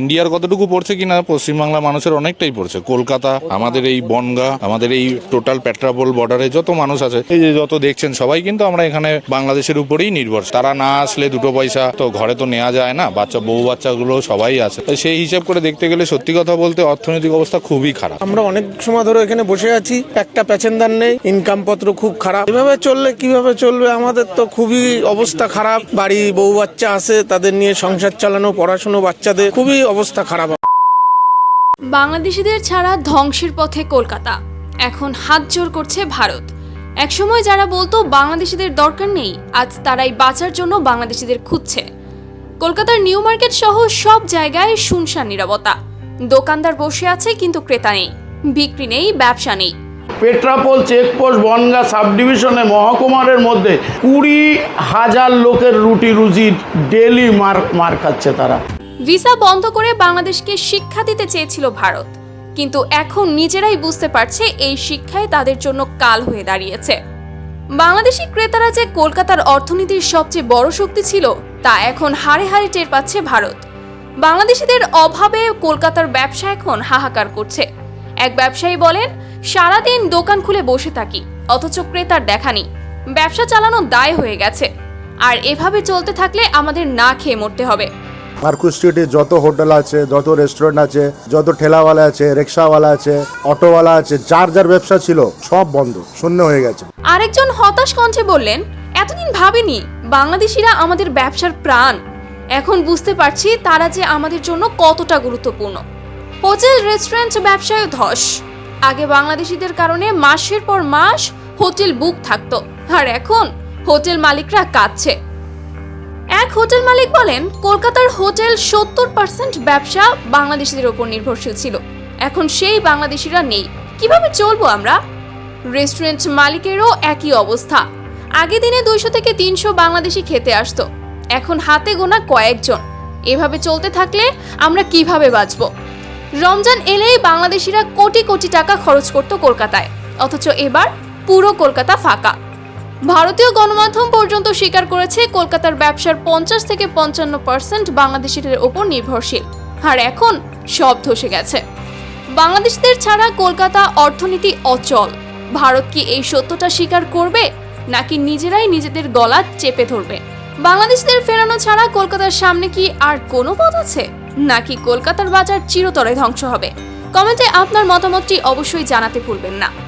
ইন্ডিয়ার কতটুকু পড়ছে কিনা পশ্চিমবাংলা মানুষের অনেকটাই পড়ছে। কলকাতা, আমাদের এই বনগা, আমাদের এই টোটাল পেট্রাপোল বর্ডারে যত মানুষ আছে, এই যে যত দেখছেন সবাই কিন্তু আমরা এখানে বাংলাদেশের উপরেই নির্ভর তারা না আসলে দুটো পয়সা তো ঘরে তো নেওয়া যায় না, বাচ্চা, বউ বাচ্চাগুলো সবাই আছে। সেই হিসাব করে দেখতে গেলে সত্যি কথা বলতে অর্থনৈতিক অবস্থা খুবই খারাপ। আমরা অনেক সময় ধরে এখানে বসে আছি, একটা প্যাসেঞ্জার নেই ইনকাম পত্র খুব খারাপ। এভাবে চললে কীভাবে চলবে? আমাদের তো খুবই অবস্থা খারাপ। বাড়ি বউ বাচ্চা আছে, তাদের নিয়ে সংসার চালানো, পড়াশুনো বাচ্চাদের খুবই অবস্থা খারাপ। বাংলাদেশিদের ছাড়া ধ্বংসের পথে কলকাতা। এখন হাত জোর করছে ভারত। একসময় যারা বলতো বাংলাদেশিদের দরকার নেই আজ তারাই বাঁচার জন্য বাংলাদেশিদের খুঁজছে। কলকাতার নিউ মার্কেট সহ সব জায়গায় শুনশান নিরবতা। দোকানদার বসে আছে কিন্তু ক্রেতা নেই বিক্রি নেই ব্যবসা নেই। পেট্রাপোল চেকপোস্ট বনগা সাব ডিভিশনে মহকুমারের মধ্যে কুড়ি হাজার লোকের রুটি রুজি ডেলি মার মার খাচ্ছে তারা। ভিসা বন্ধ করে বাংলাদেশকে শিক্ষা দিতে চেয়েছিল ভারত। কিন্তু এখন নিজেরাই বুঝতে পারছে এই শিক্ষায় তাদের জন্য কাল হয়ে দাঁড়িয়েছে। বাংলাদেশি ক্রেতারা যে কলকাতার অর্থনীতির সবচেয়ে বড় শক্তি ছিল, তা এখন হাড়ে হাড়ে টের পাচ্ছে ভারত। বাংলাদেশিদের অভাবে কলকাতার ব্যবসা এখন হাহাকার করছে। এক ব্যবসায়ী বলেন, সারাদিন দোকান খুলে বসে থাকি, অথচ ক্রেতার দেখা নেই। ব্যবসা চালানো দায় হয়ে গেছে। আর এভাবে চলতে থাকলে আমাদের না খেয়ে মরতে হবে। মার্কুস স্ট্রিটে যত হোটেল আছে, যত রেস্টুরেন্ট আছে, যত ঠেলাওয়ালা আছে, রিক্সাওয়ালা আছে, অটোওয়ালা আছে, যার যার ব্যবসা ছিল, সব বন্ধ, শূন্য হয়ে গেছে। আরেকজন হতাশ কণ্ঠে বললেন, এতদিন ভাবিনি, বাংলাদেশিরা আমাদের ব্যবসার প্রাণ। এখন বুঝতে পারছি তারা যে আমাদের জন্য কতটা গুরুত্বপূর্ণ। হোটেল রেস্টুরেন্ট ব্যবসায় ধস। আগে বাংলাদেশিদের কারণে মাসের পর মাস হোটেল বুক থাকতো। আর এখন হোটেল মালিকরা কাঁদছে। এক হোটেল মালিক বলেন, কলকাতার সত্তর পার্সেন্ট ব্যবসা বাংলাদেশিদের ওপর নির্ভরশীল ছিল। এখন সেই বাংলাদেশিরা নেই। কীভাবে চলবো আমরা? রেস্টুরেন্ট মালিকেরও একই অবস্থা। আগে দিনে দুইশো থেকে তিনশো বাংলাদেশি খেতে আসতো। এখন হাতে গোনা কয়েকজন। এভাবে চলতে থাকলে আমরা কীভাবে বাঁচব? রমজান এলেই বাংলাদেশিরা কোটি কোটি টাকা খরচ করত কলকাতায়। অথচ এবার পুরো কলকাতা ফাঁকা। ভারতীয় গণমাধ্যম পর্যন্ত স্বীকার করেছে কলকাতার ব্যবসার পঞ্চাশ থেকে পঞ্চান্ন পার্সেন্ট বাংলাদেশিদের ওপর নির্ভরশীল। আর এখন সব ধসে গেছে। বাংলাদেশিদের ছাড়া কলকাতা অর্থনীতি অচল। ভারত কি এই সত্যটা স্বীকার করবে, নাকি নিজেরাই নিজেদের গলা চেপে ধরবে? বাংলাদেশিদের ফেরানো ছাড়া কলকাতার সামনে কি আর কোনো পথ আছে? নাকি কলকাতার বাজার চিরতরে ধ্বংস হবে? কমেন্টে আপনার মতামতটি অবশ্যই জানাতে ভুলবেন না।